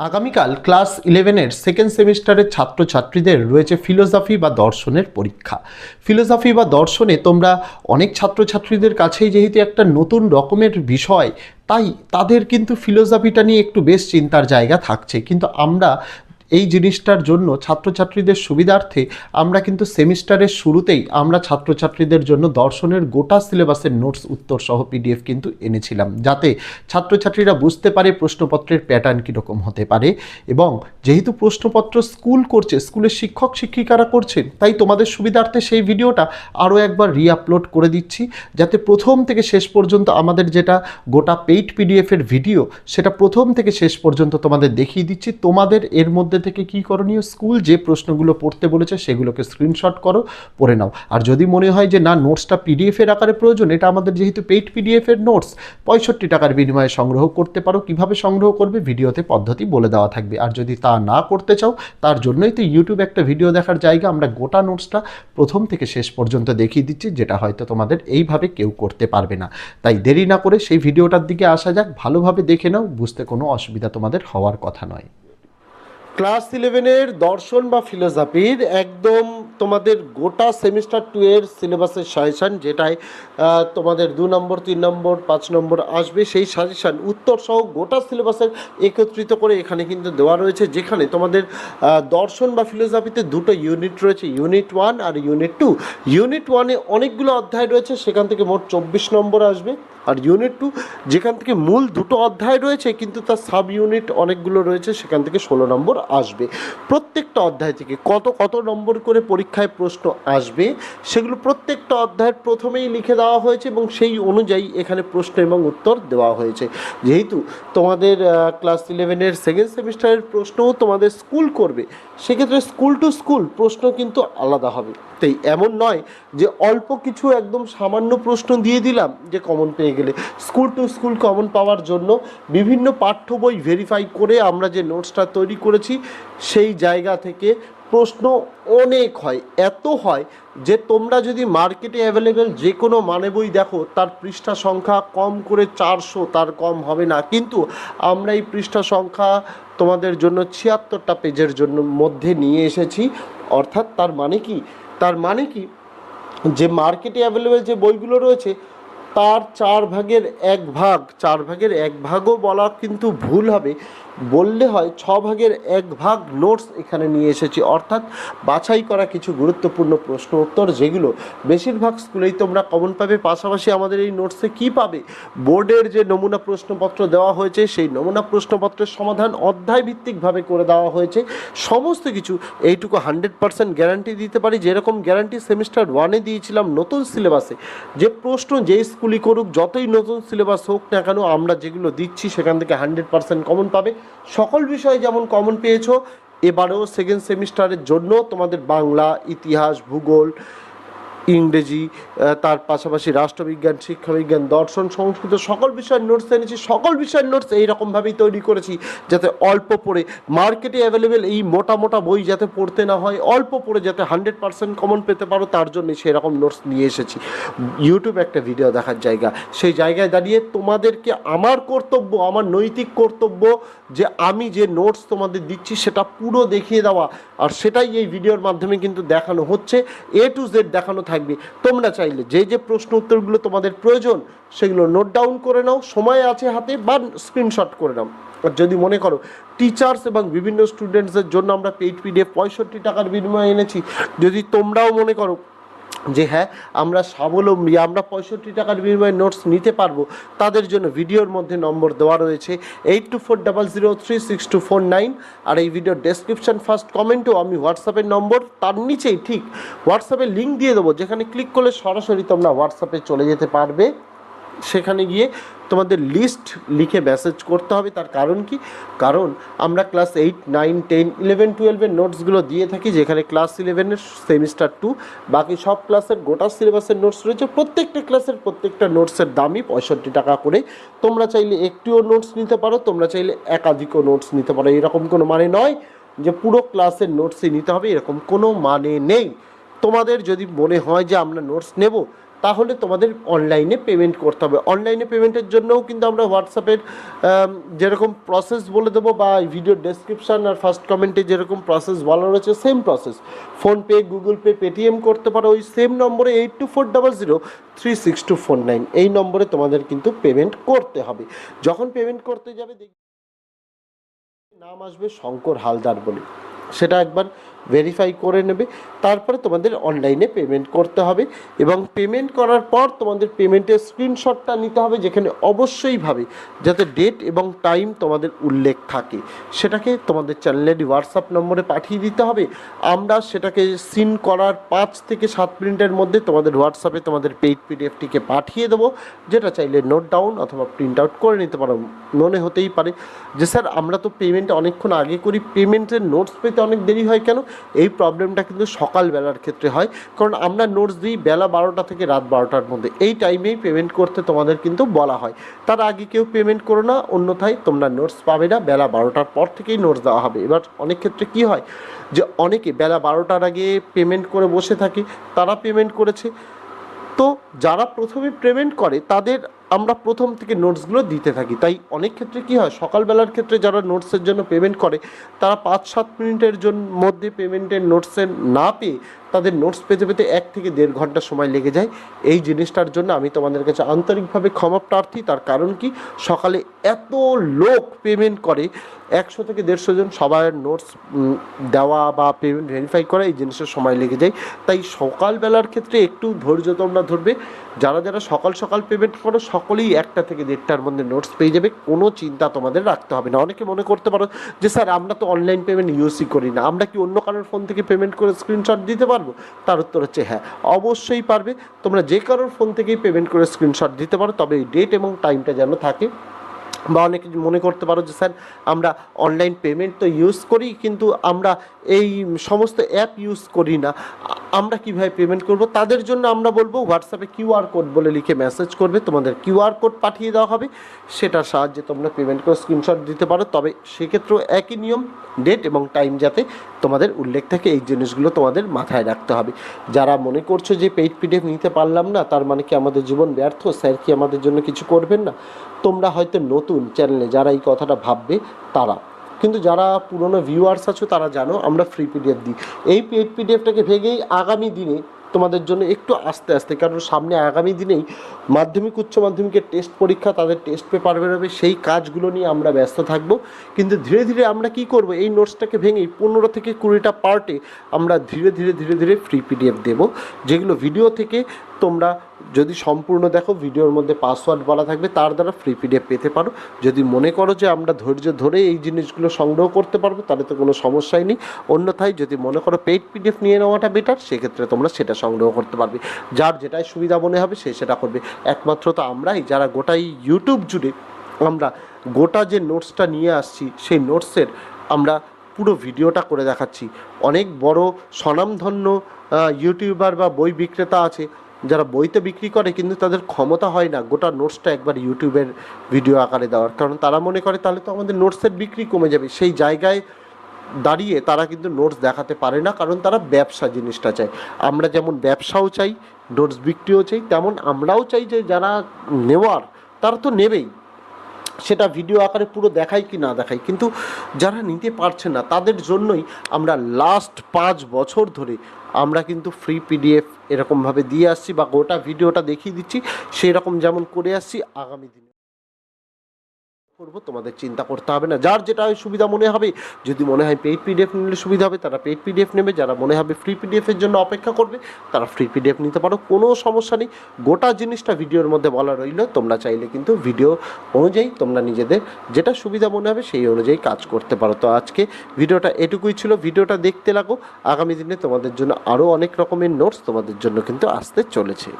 আগামীকাল ক্লাস ইলেভেনের সেকেন্ড সেমিস্টারের ছাত্রছাত্রীদের রয়েছে ফিলোসফি বা দর্শনের পরীক্ষা। ফিলোসফি বা দর্শনে তোমরা অনেক ছাত্রছাত্রীদের কাছেই যেহেতু একটা নতুন রকমের বিষয়, তাই তাদের কিন্তু ফিলোসফিটা নিয়ে একটু বেশ চিন্তার জায়গা থাকছে। কিন্তু আমরা এই জিনিসটার জন্য ছাত্রছাত্রীদের সুবিধার্থে আমরা কিন্তু সেমিস্টারের শুরুতেই আমরা ছাত্রছাত্রীদের জন্য দর্শনের গোটা সিলেবাসের নোটস উত্তর সহ পিডিএফ কিন্তু এনেছিলাম। যাতে ছাত্রছাত্রীরা বুঝতে পারে প্রশ্নপত্রের প্যাটার্ন কীরকম হতে পারে এবং যেহেতু প্রশ্নপত্র স্কুল করছে, স্কুলের শিক্ষক, শিক্ষিকারা করছেন, তাই তোমাদের সুবিধার্থে সেই ভিডিওটা আরও একবার রিআপলোড করে দিচ্ছি, যাতে প্রথম থেকে শেষ পর্যন্ত আমাদের যেটা গোটা পেইড পিডিএফের ভিডিও, সেটা প্রথম থেকে শেষ পর্যন্ত তোমাদের দেখিয়ে দিচ্ছি। তোমাদের এর মধ্যে থেকে কী করণীয়? স্কুল যে প্রশ্নগুলো পড়তে বলেছে সেগুলোকে স্ক্রিনশট করো, পড়ে নাও। আর যদি মনে হয় যে না নোটসটা পিডিএফের আকারে প্রয়োজন, এটা আমাদের যেহেতু পেইড পিডিএফের নোটস পঁয়ষট্টি টাকার বিনিময়ে সংগ্রহ করতে পারো। কীভাবে সংগ্রহ করবে? ভিডিওতে পদ্ধতি বলে দেওয়া থাকবে। আর যদি তা না করতে চাও, তার জন্যই তো ইউটিউব একটা ভিডিও দেখার জায়গা। আমরা গোটা নোটসটা প্রথম থেকে শেষ পর্যন্ত দেখিয়ে দিচ্ছি, যেটা হয়তো তোমাদের এইভাবে কেউ করতে পারবে না। তাই দেরি না করে সেই ভিডিওটার দিকে আসা যাক। ভালোভাবে দেখে নাও, বুঝতে কোনো অসুবিধা তোমাদের হওয়ার কথা নয়। ক্লাস ইলেভেনের দর্শন বা ফিলোসফির একদম তোমাদের গোটা সেমিস্টার টু এর সিলেবাসের সাজেশান যেটায় তোমাদের দু নম্বর, তিন নম্বর, পাঁচ নম্বর আসবে, সেই সাজেশান উত্তর সহ গোটা সিলেবাসের একত্রিত করে এখানে কিন্তু দেওয়া রয়েছে, যেখানে তোমাদের দর্শন বা ফিলোসফিতে দুটো ইউনিট রয়েছে ইউনিট ওয়ান আর ইউনিট টু ইউনিট ওয়ানে অনেকগুলো অধ্যায় রয়েছে, সেখান থেকে মোট চব্বিশ নম্বর আসবে। আর ইউনিট টু যেখান থেকে মূল দুটো অধ্যায় রয়েছে, কিন্তু তার সাব ইউনিট অনেকগুলো রয়েছে, সেখান থেকে ষোলো নম্বর আসবে। প্রত্যেকটা অধ্যায় থেকে কত কত নম্বর করে পরীক্ষায় প্রশ্ন আসবে, সেগুলো প্রত্যেকটা অধ্যায়ের প্রথমেই লিখে দেওয়া হয়েছে এবং সেই অনুযায়ী এখানে প্রশ্ন এবং উত্তর দেওয়া হয়েছে। যেহেতু তোমাদের ক্লাস ইলেভেনের সেকেন্ড সেমিস্টারের প্রশ্নও তোমাদের স্কুল করবে, সেক্ষেত্রে স্কুল টু স্কুল প্রশ্ন কিন্তু আলাদা হবে। তাই এমন নয় যে অল্প কিছু একদম সামান্য প্রশ্ন দিয়ে দিলাম যে কমন পেয়ে গেলে। স্কুল টু স্কুল কমন পাওয়ার জন্য বিভিন্ন পাঠ্য বই ভেরিফাই করে আমরা যে নোটসটা তৈরি করেছি, সেই জায়গা থেকে প্রশ্ন অনেক হয়, এত হয় যে তোমরা যদি মার্কেটে অ্যাভেলেবেল যে কোনো মানে বই দেখো, তার পৃষ্ঠা সংখ্যা কম করে চারশো, তার কম হবে না। কিন্তু আমরা এই পৃষ্ঠা সংখ্যা তোমাদের জন্য ছিয়াত্তরটা পেজের জন্য মধ্যে নিয়ে এসেছি। অর্থাৎ তার মানে কি? তার মানে কি? যে মার্কেটে অ্যাভেলেবেল যে বইগুলো রয়েছে তার চার ভাগের এক ভাগ, চার ভাগের এক ভাগও বলা কিন্তু ভুল হবে। বললে হয় ছ ভাগের এক ভাগ নোটস এখানে নিয়ে এসেছি। অর্থাৎ বাছাই করা কিছু গুরুত্বপূর্ণ প্রশ্ন উত্তর যেগুলো বেশিরভাগ স্কুলেই তোমরা কমন পাবে। পাশাপাশি আমাদের এই নোটসে কি পাবে? বোর্ডের যে নমুনা প্রশ্নপত্র দেওয়া হয়েছে, সেই নমুনা প্রশ্নপত্রের সমাধান অধ্যায় ভিত্তিকভাবে করে দেওয়া হয়েছে। সমস্ত কিছু এইটুকু হান্ড্রেড পার্সেন্ট গ্যারান্টি দিতে পারি। যেরকম গ্যারান্টি সেমিস্টার ওয়ানে দিয়েছিলাম নতুন সিলেবাসে যে প্রশ্ন যেই স্কুলই করুক, যতই নতুন সিলেবাস হোক না কেন, আমরা যেগুলো দিচ্ছি সেখান থেকে হান্ড্রেড পার্সেন্ট কমন পাবে। সকল বিষয়ে যেমন কমন পেয়েছ, এবারেও সেকেন্ড সেমিস্টারের জন্য তোমাদের বাংলা, ইতিহাস, ভূগোল ইংরেজি তার পাশাপাশি রাষ্ট্রবিজ্ঞান, শিক্ষাবিজ্ঞান, দর্শন, সংস্কৃত, সকল বিষয়ের নোটস এনেছি, সকল বিষয়ের নোটস এইরকমভাবেই তৈরি করেছি, যাতে অল্প পড়ে মার্কেটে অ্যাভেলেবেল এই মোটা মোটা বই যাতে পড়তে না হয়, অল্প পড়ে যাতে হান্ড্রেড পার্সেন্ট কমন পেতে পারো, তার জন্য সেরকম নোটস নিয়ে এসেছি। ইউটিউব একটা ভিডিও দেখার জায়গা, সেই জায়গায় দাঁড়িয়ে তোমাদেরকে আমার কর্তব্য, আমার নৈতিক কর্তব্য, যে আমি যে নোটস তোমাদের দিচ্ছি সেটা পুরো দেখিয়ে দেওয়া, আর সেটাই এই ভিডিওর মাধ্যমে কিন্তু দেখানো হচ্ছে এ টু জেড দেখানো থাকবে। তোমরা চাইলে যে যে প্রশ্ন উত্তরগুলো তোমাদের প্রয়োজন, সেগুলো নোট ডাউন করে নাও, সময় আছে হাতে, বা স্ক্রিনশট করে নাও। আর যদি মনে করো টিচার্স এবং বিভিন্ন স্টুডেন্টসদের জন্য আমরা পেইড পিডিএফ পঁয়ষট্টি টাকার বিনিময়ে এনেছি, যদি তোমরাও মনে করো যে হ্যাঁ আমরা স্বাবলম্বী, আমরা পঁয়ষট্টি টাকার বিনিময়ে নোটস নিতে পারব, তাদের জন্য ভিডিওর মধ্যে নম্বর দেওয়া রয়েছে eight two four double zero three six two four nine আর এই ভিডিওর ডেসক্রিপশন ফার্স্ট কমেন্টও আমি হোয়াটসঅ্যাপের নম্বর, তার নিচেই ঠিক হোয়াটসঅ্যাপে লিঙ্ক দিয়ে দেবো, যেখানে ক্লিক করলে সরাসরি তোমরা হোয়াটসঅ্যাপে চলে যেতে পারবে। সেখানে গিয়ে তোমাদের লিস্ট লিখে মেসেজ করতে হবে। তার কারণ কি? কারণ আমরা class eight nine ten eleven টুয়েলভের নোটসগুলো দিয়ে থাকি, যেখানে ক্লাস ইলেভেনের সেমিস্টার টু বাকি সব ক্লাসের গোটা সিলেবাসের নোটস রয়েছে। প্রত্যেকটা ক্লাসের প্রত্যেকটা নোটসের দামই পঁয়ষট্টি টাকা করে। তোমরা চাইলে একটিও নোটস নিতে পারো, তোমরা চাইলে একাধিকও নোটস নিতে পারো। এরকম কোনো মানে নয় যে পুরো ক্লাসের নোটসই নিতে হবে, এরকম কোনো মানে নেই। তোমাদের যদি মনে হয় যে আমরা নোটস নেব তাহলে তোমাদের অনলাইনে পেমেন্ট করতে হবে। অনলাইনে পেমেন্টের জন্যও কিন্তু আমরা হোয়াটসঅ্যাপের যেরকম প্রসেস বলে দেবো বা ভিডিও ডেসক্রিপশন আর ফার্স্ট কমেন্টে যেরকম প্রসেস বলা রয়েছে same process PhonePe Google Pay Paytm করতে পারো। ওই সেম নম্বরে eight two four double zero three six two four nine এই নম্বরে তোমাদের কিন্তু পেমেন্ট করতে হবে। যখন পেমেন্ট করতে যাবে নাম আসবে শঙ্কর হালদার বলে। সেটা একবার ভেরিফাই করে নেবে। তারপরে তোমাদের অনলাইনে পেমেন্ট করতে হবে এবং পেমেন্ট করার পর তোমাদের পেমেন্টের স্ক্রিনশটটা নিতে হবে যেখানে অবশ্যইভাবে যাতে ডেট এবং টাইম তোমাদের উল্লেখ থাকে। সেটাকে তোমাদের চ্যানেলের হোয়াটসঅ্যাপ নম্বরে পাঠিয়ে দিতে হবে। আমরা সেটাকে সিন করার পাঁচ থেকে সাত মিনিটের মধ্যে তোমাদের হোয়াটসঅ্যাপে তোমাদের পেইড পিডিএফটিকে পাঠিয়ে দেবো। যেটা চাইলে নোট ডাউন অথবা প্রিন্ট আউট করে নিতে পারো। মনে হতেই পারে যে, স্যার, আমরা তো পেমেন্ট অনেকক্ষণ আগে করি। পেমেন্টের নোটস পেতে অনেক দেরি হয় কেন? এই প্রবলেমটা কিন্তু সকালবেলার ক্ষেত্রে হয়। কারণ আমরা নোটস দিই বেলা বারোটা থেকে রাত বারোটার মধ্যে। এই টাইমেই পেমেন্ট করতে তোমাদের কিন্তু বলা হয়। তার আগে কেউ পেমেন্ট করো না, অন্যথায় তোমরা নোটস পাবে না। বেলা বারোটার পর থেকেই নোটস দেওয়া হবে। এবার অনেক ক্ষেত্রে কি হয় যে অনেকে বেলা বারোটার আগে পেমেন্ট করে বসে থাকে, তারা পেমেন্ট করেছে। তো যারা প্রথমে পেমেন্ট করে, তাদের আমরা প্রথম থেকে নোটসগুলো দিতে থাকি। তাই অনেক ক্ষেত্রে কি হয়, সকালবেলার ক্ষেত্রে যারা নোটসের জন্য পেমেন্ট করে, তারা পাঁচ সাত মিনিটের জন্য মধ্যে পেমেন্টের নোটসের না পেয়ে তাদের নোটস পেতে পেতে এক থেকে দেড় ঘণ্টা সময় লেগে যায়। এই জিনিসটার জন্য আমি তোমাদের কাছে আন্তরিকভাবে ক্ষমা প্রার্থী। তার কারণ কি, সকালে এত লোক পেমেন্ট করে, একশো থেকে দেড়শো জন সবার নোটস দেওয়া বা পেমেন্ট ভেরিফাই করা, এই জিনিসের সময় লেগে যায়। তাই সকালবেলার ক্ষেত্রে একটু ধৈর্য তোমরা ধরবে। যারা যারা সকাল সকাল পেমেন্ট করো সকলেই একটা থেকে দেড়টার মধ্যে নোটস পেয়ে যাবে, কোনো চিন্তা তোমাদের রাখতে হবে না। অনেকে মনে করতে পারো যে, স্যার, আমরা তো অনলাইন পেমেন্ট ইউজই করি না। আমরা কি অন্য কারোর ফোন থেকে পেমেন্ট করে স্ক্রিনশট দিতে পারব? তার উত্তর হচ্ছে হ্যাঁ অবশ্যই পারবে। তোমরা যে কারোর ফোন থেকেই পেমেন্ট করে স্ক্রিনশট দিতে পারো, তবে এই ডেট এবং টাইমটা যেন থাকে। বা অনেকে মনে করতে পারো যে, স্যার, আমরা অনলাইন পেমেন্ট তো ইউজ করি, কিন্তু আমরা এই সমস্ত অ্যাপ ইউজ করি না। আমরা কীভাবে পেমেন্ট করব? তাদের জন্য আমরা বলব হোয়াটসঅ্যাপে কিউআর কোড বলে লিখে মেসেজ করবে। তোমাদের কিউআর কোড পাঠিয়ে দেওয়া হবে। সেটার সাহায্যে তোমরা পেমেন্ট করে স্ক্রিনশট দিতে পারো। তবে সেক্ষেত্রেও একই নিয়ম ডেট এবং টাইম যাতে তোমাদের উল্লেখ থাকে, এই জিনিসগুলো তোমাদের মাথায় রাখতে হবে। যারা মনে করছ যে পেইড পিডিএফ নিতে পারলাম না, তার মানে কি আমাদের জীবন ব্যর্থ? স্যার কি আমাদের জন্য কিছু করবেন না? তোমরা হয়তো নতুন চ্যানেলে যারা এই কথাটা ভাববে, তারা কিন্তু যারা পুরনো ভিউয়ার্স আছো, তারা জানো, আমরা ফ্রি পিডিএফ দিই। এই পেড পিডিএফটাকে ভেঙেই আগামী দিনে তোমাদের জন্য একটু আস্তে আস্তে, কারণ সামনে আগামী দিনেই মাধ্যমিক, উচ্চ মাধ্যমিকের টেস্ট পরীক্ষা, তাদের টেস্ট পেপার বেরোবে, সেই কাজগুলো নিয়ে আমরা ব্যস্ত থাকব। কিন্তু ধীরে ধীরে আমরা কি করব, এই নোটসটাকে ভেঙেই পনেরো থেকে কুড়িটা পার্টে আমরা ধীরে ধীরে ধীরে ধীরে ফ্রি পিডিএফ দেবো। যেগুলো ভিডিও থেকে তোমরা যদি সম্পূর্ণ দেখো, ভিডিওর মধ্যে পাসওয়ার্ড বলা থাকবে, তার দ্বারা ফ্রি পিডিএফ পেতে পারো। যদি মনে করো যে আমরা ধৈর্য ধরে এই জিনিসগুলো সংগ্রহ করতে পারব, তাহলে তো কোনো সমস্যাই নেই। অন্যথায় যদি মনে করো পেইড পিডিএফ নিয়ে নেওয়াটা বেটার সেক্ষেত্রে তোমরা সেটা সংগ্রহ করতে পারবে। যার যেটাই সুবিধা মনে হবে, সে সেটা করবে। একমাত্র তো আমরাই, যারা গোটাই ইউটিউব জুড়ে আমরা গোটা যে নোটসটা নিয়ে আসছি, সেই নোটসের আমরা পুরো ভিডিওটা করে দেখাচ্ছি। অনেক বড় স্বনামধন্য ইউটিউবার বা বই বিক্রেতা আছে যারা বইতে বিক্রি করে কিন্তু তাদের ক্ষমতা হয় না গোটা নোটসটা একবার ইউটিউবের ভিডিও আকারে দেওয়ার। কারণ তারা মনে করে তাহলে তো আমাদের নোটসের বিক্রি কমে যাবে। সেই জায়গায় দাঁড়িয়ে তারা কিন্তু নোটস দেখাতে পারে না, কারণ তারা ব্যবসা জিনিসটা চায়। আমরা যেমন ব্যবসাও চাই নোটস বিক্রিও চাই, তেমন আমরাও চাই যে যারা নেওয়ার, তারা তো নেবেই। সেটা ভিডিও আকারে পুরো দেখাই কি না দেখাই কিন্তু যারা নিতে পারছে না, তাদের জন্যই আমরা লাস্ট পাঁচ বছর ধরে আমরা কিন্তু ফ্রি পিডিএফ এরকমভাবে দিয়ে আসছি বা গোটা ভিডিওটা দেখিয়ে দিচ্ছি, সেরকম যেমন করে আসছি, আগামী দিনে। করব, তোমাদের চিন্তা করতে হবে না। যার যেটা সুবিধা মনে হবে, যদি মনে হয় পেইড পিডিএফ নিলে সুবিধা হবে, তারা পেইড পিডিএফ নেবে, যারা মনে হবে ফ্রি পিডিএফের জন্য অপেক্ষা করবে, তারা ফ্রি পিডিএফ নিতে পারো, কোনো সমস্যা নেই। গোটা জিনিসটা ভিডিওর মধ্যে বলা রইল, তোমরা চাইলে কিন্তু ভিডিও অনুযায়ী তোমরা নিজেদের যেটা সুবিধা মনে হবে, সেই অনুযায়ী কাজ করতে পারো। তো আজকে ভিডিওটা এটুকুই ছিল, ভিডিওটা দেখতে লাগো। আগামী দিনে তোমাদের জন্য আরও অনেক রকমের নোটস তোমাদের জন্য কিন্তু আসতে চলেছে।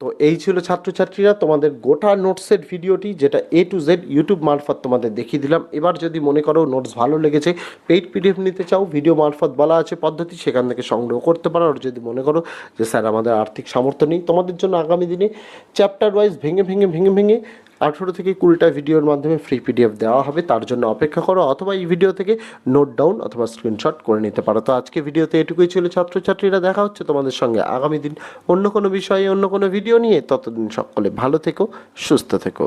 তো এই ছিল ছাত্রছাত্রীরা তোমাদের গোটা নোটসের ভিডিওটি, যেটা এ টু জেড ইউটিউব মারফত তোমাদের দেখিয়ে দিলাম। এবার যদি মনে করো নোটস ভালো লেগেছে, পেইড পিডিএফ নিতে চাও, ভিডিও মারফত বলা আছে পদ্ধতি, সেখান থেকে সংগ্রহ করতে পারো। আর যদি মনে করো যে স্যার আমাদের আর্থিক সামর্থ্য নেই, তোমাদের জন্য আগামী দিনে চ্যাপ্টার ওয়াইজ ভেঙে ভেঙে ভেঙে ভেঙে আঠেরো থেকে কুড়িটা ভিডিওর মাধ্যমে ফ্রি পিডিএফ দেওয়া হবে, তার জন্য অপেক্ষা করো, অথবা এই ভিডিও থেকে নোট ডাউন অথবা স্ক্রিনশট করে নিতে পারো। তো আজকে ভিডিওতে এটুকুই ছিল, ছাত্রছাত্রীরা, দেখা হচ্ছে তোমাদের সঙ্গে আগামী দিন অন্য কোনো বিষয়ে, অন্য কোনো ভিডিও নিয়ে। ততদিন সকলে ভালো থেকো, সুস্থ থেকো।